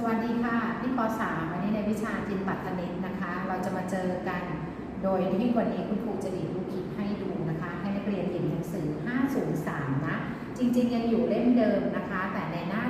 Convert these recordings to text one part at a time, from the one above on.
สวัสดีค่ะพี่ป .3 วันนี้ในวิชาจินปัตตนิตนะคะ เราจะมาเจอกัน โดยที่วันนี้คุณครูจะดีดลูกคิดให้ดูนะคะ ให้นักเรียนหยิบหนังสือ 503 นะ จริงๆ ยังอยู่เล่มเดิมนะคะ แต่ในหน้า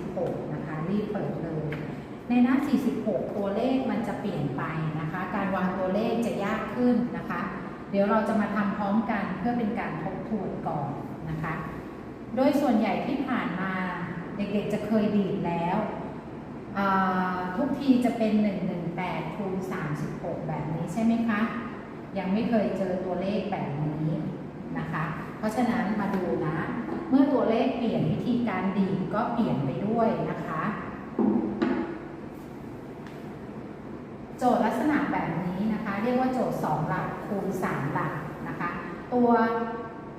46 นะคะ รีบเปิดเลย ในหน้า 46 ตัวเลขมันจะเปลี่ยนไปนะคะ การวางตัวเลขจะยากขึ้นนะคะ เดี๋ยวเราจะมาทำพร้อมกันเพื่อเป็นการทบทวนก่อนนะคะ โดยส่วนใหญ่ที่ผ่านมาเด็กๆจะเคยดีดแล้ว ทุกทีจะเป็น 118คูณ36 แบบนี้ใช่ไหมคะ ยังไม่เคยเจอตัวเลขแบบนี้นะคะ เพราะฉะนั้นมาดูนะ เมื่อตัวเลขเปลี่ยนวิธีการดีดก็เปลี่ยนไปด้วยนะคะ โจทย์ลักษณะแบบนี้นะคะ เรียกว่าโจทย์ 2 หลักคูณ 3 หลักนะคะ ตัว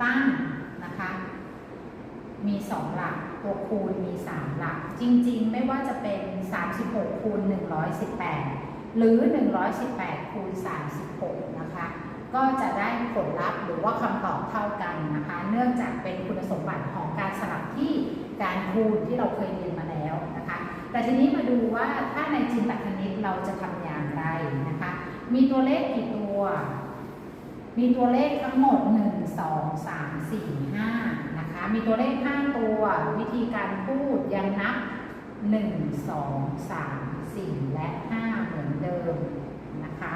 ตั้งนะคะ มี 2 หลัก ตัวคูณมี 3 หลัก จริงๆ ไม่ว่าจะเป็น 36 คูณ 118 หรือ 118 คูณ 36 นะคะ ก็จะได้ผลลัพธ์หรือว่าคำตอบเท่ากันนะคะ เนื่องจากเป็นคุณสมบัติของการสลับที่การคูณที่เราเคยเรียนมาแล้วนะคะ แต่ทีนี้มาดูว่าถ้าในจินตคณิตเราจะทำอย่างไรนะคะ มีตัวเลขกี่ตัว มีตัวเลขทั้งหมด 1 2 3 4 5 นะคะ มีตัวเลข 5 ตัว วิธีการพูดยังนับ 1 2 3 4 และ 5 เหมือนเดิมนะคะ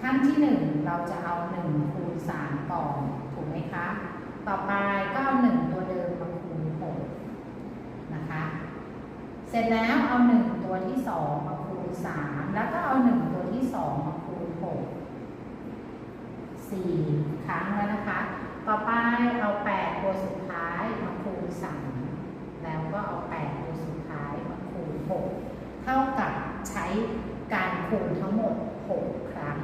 ขั้นที่ 1 เราจะเอา 1 คูณ 3 ก่อน ถูกไหมคะ ต่อไปก็เอา1ตัวเดิมมาคูณ 6 นะคะ เสร็จแล้วเอา 1 ตัวที่ 2 มาคูณ 3 แล้วก็เอา 1 ตัวที่ 2 มาคูณ6สี่ครั้งแล้วนะคะ ต่อไปเอา 8 ตัวสุด ท้ายมาคูณ3แล้วก็เอา8ตัวสุดท้ายมาคูณ6เท่ากับใช้การคูณทั้งหมด6ครั้ง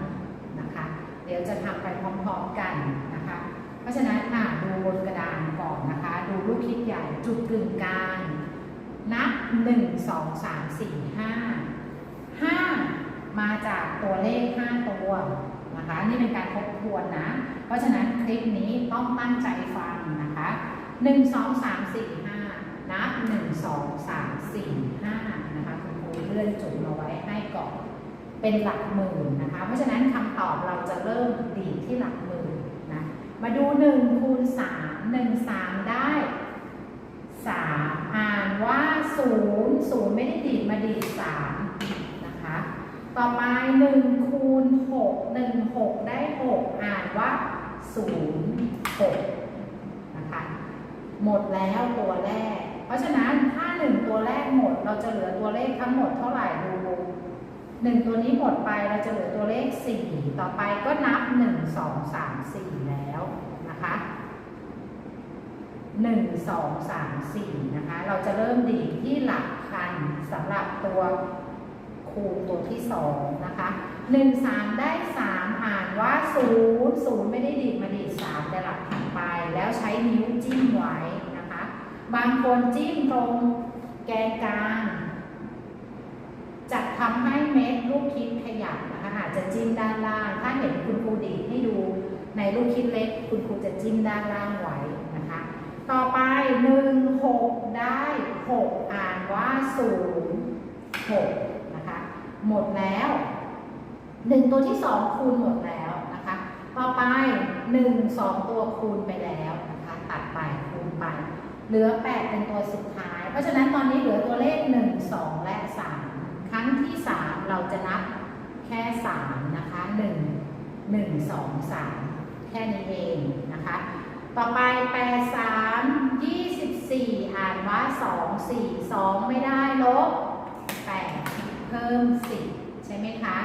นะคะ เดี๋ยวจะทำไปพร้อมๆกันนะคะ เพราะฉะนั้นอะดูบนกระดานก่อนนะคะ ดูลูกคิดใหญ่จุดกึ่งกลางนับ1 2 3 4 5 5มาจากตัวเลข5ตัวนะคะนี่เป็นการทบทวนนะ เพราะฉะนั้นคลิปนี้ต้องตั้งใจฟังนะคะ หนึ่งสองสามสี่ห้านับหนึ่งสองสามสี่ห้านะคะคุณครูเลื่อนจุดมาไว้ให้ก่อนเป็นหลักหมื่นนะคะ เพราะฉะนั้นคำตอบเราจะเริ่มดีที่หลักหมื่นนะมาดูหนึ่งคูณสามหนึ่งสามได้สามอ่านว่าศูนย์ศูนย์ไม่ได้ดีดมาดีดสามนะคะ ต่อมาหนึ่งคูณหกหนึ่งหกได้หกอ่านว่าศูนย์หก หมดแล้วตัวแรก เพราะฉะนั้นถ้า 1 ตัวแรกหมด เราจะเหลือตัวเลขทั้งหมดเท่าไหร่ดูหนึ่งตัวนี้หมดไปเราจะเหลือตัวเลข 4 ต่อไปก็นับ 1 2 3 4 แล้วนะคะ1 2 3 4 นะคะ เราจะเริ่มดีที่หลักพันสำหรับตัว คูณตัวที่2นะคะ1 3ได้3อ่านว่า0 0ไม่ได้ดีดมาดีด3แต่หลักถัดไป แล้วใช้นิ้วจิ้มไว้นะคะ บางคนจิ้มตรงแกนกลางจะทำให้เม็ดลูกคิดขยับนะคะอาจจะจิ้มด้านล่าง ถ้าเห็นคุณครูดีให้ดูในลูกคิดเล็ก คุณครูจะจิ้มด้านล่างไว้นะคะ ต่อไป1 6ได้6อ่านว่า0 6นะคะ หมดแล้ว 1 ตัวที่ 2 คูณหมดแล้วนะคะ ต่อไป 1 2 ตัวคูณไปแล้วนะคะ ตัดไปคูณไป เหลือ 8 เป็นตัวสุดท้าย เพราะฉะนั้นตอนนี้เหลือตัวเลข 1 2 และ 3 ครั้งที่ 3 เราจะนับแค่ 3 นะคะ 1 1 2 3 แค่นี้เองนะคะ ต่อไป 8 3 24 อ่านว่า 2 4 2 ไม่ได้ลบ8 พิ่ม 10 ใช่ไหมคะ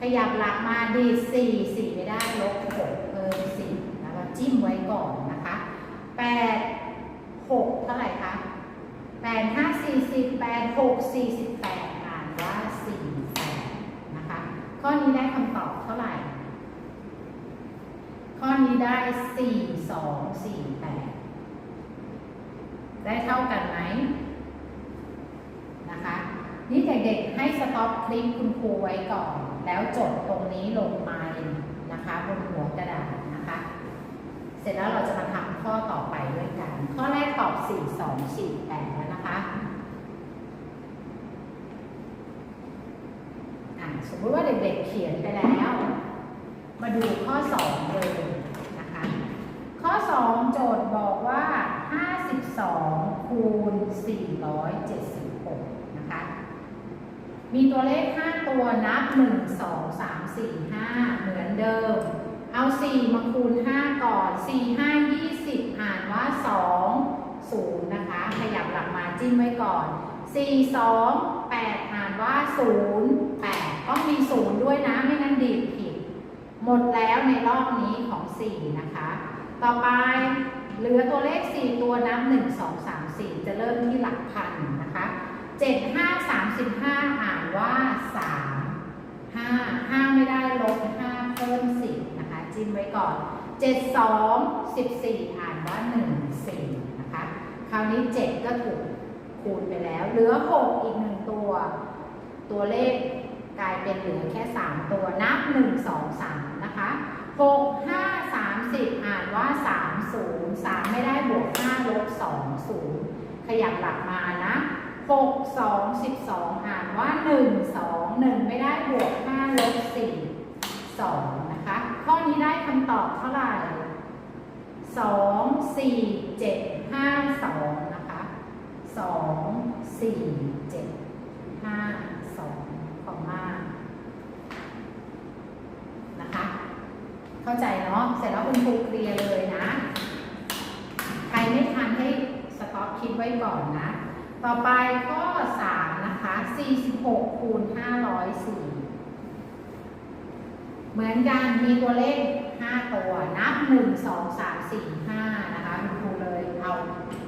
ขยับหลักมาดี4 4 ไม่ได้ลบ6เพิ่ม 10 แล้วก็จิ้มไว้ก่อนนะคะ 8 6 เท่าไหร่คะ8 5 40 8 6 48 อ่านว่า48นะคะ ข้อนี้ได้คำตอบเท่าไหร่ ข้อนี้ได้ 4 2 4 8 ได้เท่ากันไหม นี่เด็กๆให้สต็อปคลิปคุณครูไว้ก่อน แล้วจดตรงนี้ลงไปนะคะบนหัวกระดาษนะคะ เสร็จแล้วเราจะมาทำข้อต่อไปด้วยกัน ข้อแรกตอบ 4 2 4 8แล้วนะคะสมมติว่าเด็กๆเขียนไปแล้ว มาดูข้อ 2 เลยนะคะ ข้อ 2 โจทย์บอกว่า 52คูณ470 มีตัวเลข 5 ตัวนับ 1 2 3 4 5 เหมือนเดิม เอา 4 มาคูณ 5 ก่อน 4 5 20 อ่านว่า 2 0 นะคะ ขยับหลักมาจิ้มไว้ก่อน 4 2 8 อ่านว่า 0 8 ต้องมี 0 ด้วยนะ ไม่งั้นดีดผิด หมดแล้วในรอบนี้ของ 4 นะคะ ต่อไปเหลือตัวเลข 4 ตัวนับ 1 2 3 4 จะเริ่มที่หลักพันนะคะ 7 5 35 อ่าไม่ได้ลบ5เพิ่ม10นะคะ จิ้มไว้ก่อน7 2 14อ่านว่า1 4นะคะ คราวนี้7ก็ถูกคูณไปแล้ว เหลือ6อีก1ตัว ตัวเลขกลายเป็นเหลือแค่3ตัว นับ1 2 3นะคะ6 5 30อ่านว่า3 0 3ไม่ได้บวก5ลบ2 0ขยับหลักมานะ 6 2 12อ่านว่า1 2 1ไม่ได้บวก5ลบ4 2นะคะ ข้อนี้ได้คำตอบเท่าไหร่2 4 7 5 2นะคะ2 4 7 5 2ของมานะคะ เข้าใจเนาะเสร็จแล้วคุณครูเคลียร์เลยนะ ใครไม่ทันให้สต็อปคิดไว้ก่อนนะ ต่อไปข้อ 3 นะคะ 46 คูณ 504 เหมือนกันมีตัวเลข 5 ตัว นับ 1 2 3 4 5 นะคะคุณครูเลยเอา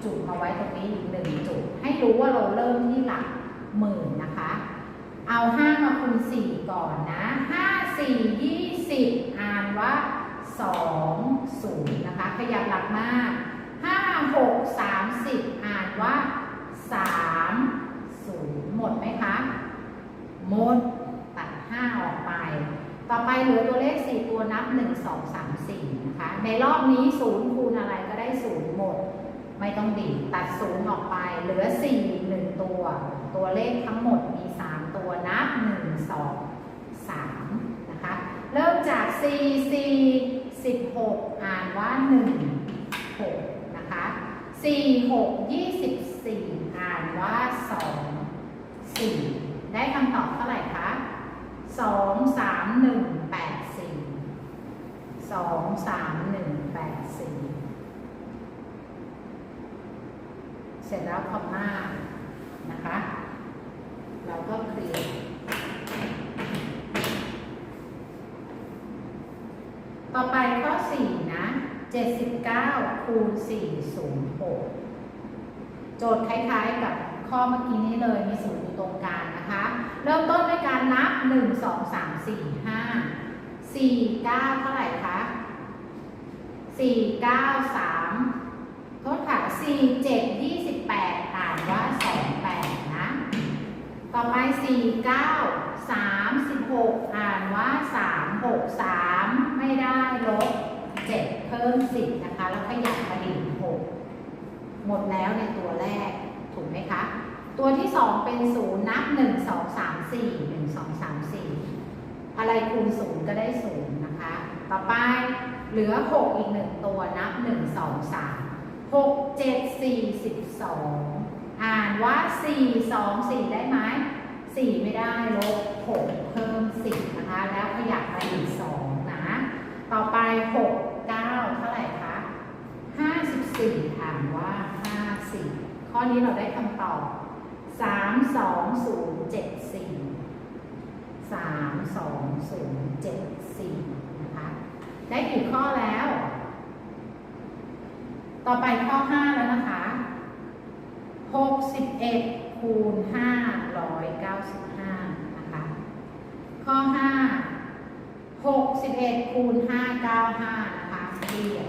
จุดมาไว้ตรงนี้อีกหนึ่งจุด ให้รู้ว่าเราเริ่มที่หลักหมื่นนะคะ เอา 5 มาคูณ 4 ก่อนนะ 5 4 20 อ่านว่า 2 0 นะคะ ขยับหลักมาก 5 6 30 อ่านว่า 3 0หมดไหมคะ หมด ตัด5ออกไป ต่อไปเหลือตัวเลข4ตัวนับ1 2 3 4นะคะ ในรอบนี้0คูณอะไรก็ได้0หมด ไม่ต้องดีดตัด0ออกไป เหลือ4 1ตัว ตัวเลขทั้งหมดมี3ตัวนับ1 2 3นะคะ เริ่มจาก4 4 16อ่านว่า1 6นะคะ4 6 24อ่านว่า2 4ได้คำตอบเท่าไหร่คะ2 3 1 8 4 2 3 1 8 4เสร็จแล้วคอมมานะคะ เราก็เคลียร์ต่อไปข้อ 4 นะ 79คูณ406 โจทย์คล้ายๆกับข้อเมื่อกี้นี้เลยมีศูนย์อยู่ตรงกลางนะคะ เริ่มต้นด้วยการนับ 1 2 3 4 5 4 9 เท่าไหร่คะ 4 9 3 โทษค่ะ 4 7 28อ่านว่า 28 นะ ต่อไป 4 9 36 อ่านว่า 3 6 3 ไม่ได้ลบ 7 เพิ่ม 10 นะคะ แล้วขยับมาดี6 หมดแล้วในตัวแรก ถูกไหมคะ ตัวที่ 2 เป็น 0 นับ 1 2 3 4 1 2 3 4 อะไรคูณ 0 ก็ได้ 0 นะคะ ต่อไปเหลือ 6 อีก 1 ตัวนับ 1 2 3 6 7 4 12 อ่านว่า 4 2 4 ได้ไหม 4 ไม่ได้ลบ 6 เพิ่ม 10 นะคะ แล้วขยับมาอีก 2 นะ ต่อไป 6 9 เท่าไหร่คะ 54อ่านว่า 50ข้อนี้เราได้คำตอบ 3 2 0 7 4 3 2 0 7 4 นะคะ ได้กี่ข้อแล้ว ต่อไปข้อ 5 แล้วนะคะ 61คูณ595 นะคะ ข้อ 5 61คูณ595 นะคะเรียน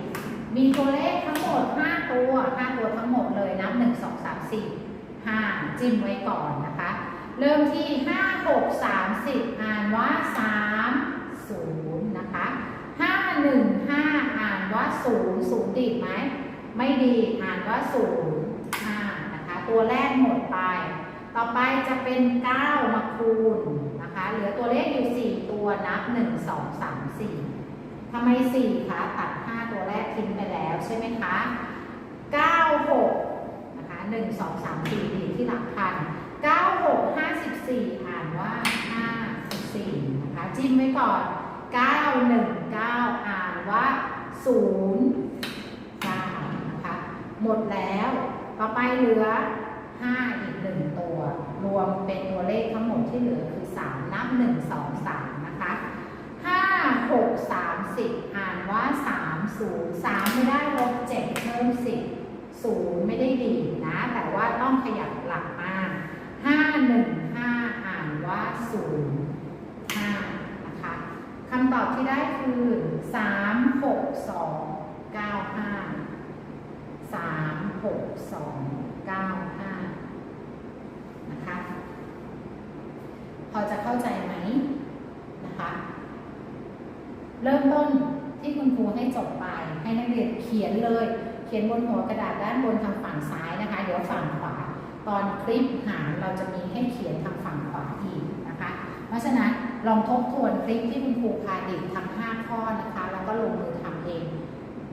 มีตัวเลขทั้งหมด 5 ตัว 5 ตัวทั้งหมดเลยนับ1 2 3 4 5 จิ้มไว้ก่อนนะคะ เริ่มที่ 5 6 30อ่านว่า 3 0 นะคะ 5 1 5 อ่านว่า 0 0 ดีไหม ไม่ดีอ่านว่า 0 5 นะคะ ตัวแรกหมดไป ต่อไปจะเป็น 9 มาคูณนะคะ เหลือตัวเลขอยู่ 4 ตัวนับ 1 2 3 4 ทำไม4คะตัด5ตัวแรกทิ้งไปแล้วใช่ไหมคะ9 6นะคะ1 2 3 4ดีที่หลักพัน9 6 54อ่านว่า54นะคะจิ้มไว้ก่อน9 1 9อ่านว่า0 9นะคะหมดแล้วต่อไปเหลือ5อีก1ตัว รวมเป็นตัวเลขทั้งหมดที่เหลือคือ3นับ1 2 3 6 3 10 อ่านว่า 3 0 3 ไม่ได้ลบ7เพิ่ม10 0 ไม่ได้ดีนะ แต่ว่าต้องขยับหลักมา5 1 5 อ่านว่า 0 5 นะคะคำตอบที่ได้คือ 3 6 2 9 5 3 6 2 9 5 นะคะ พอจะเข้าใจไหม เริ่มต้นที่คุณครูให้จบไป ให้นักเรียนเขียนเลย เขียนบนหัวกระดาษด้านบนทางฝั่งซ้ายนะคะ เดี๋ยวฝั่งขวา ตอนคลิปหารเราจะมีให้เขียนทางฝั่งขวาอีกนะคะ เพราะฉะนั้นลองทบทวนคลิปที่คุณครูพาเด็กทำ5ข้อนะคะ แล้วก็ลงมือทำเอง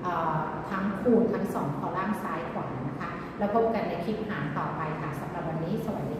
เออทั้งคูณทั้งสองคอลัมน์ซ้ายขวานะคะ แล้วพบกันในคลิปหารต่อไปค่ะสำหรับวันนี้สวัสดี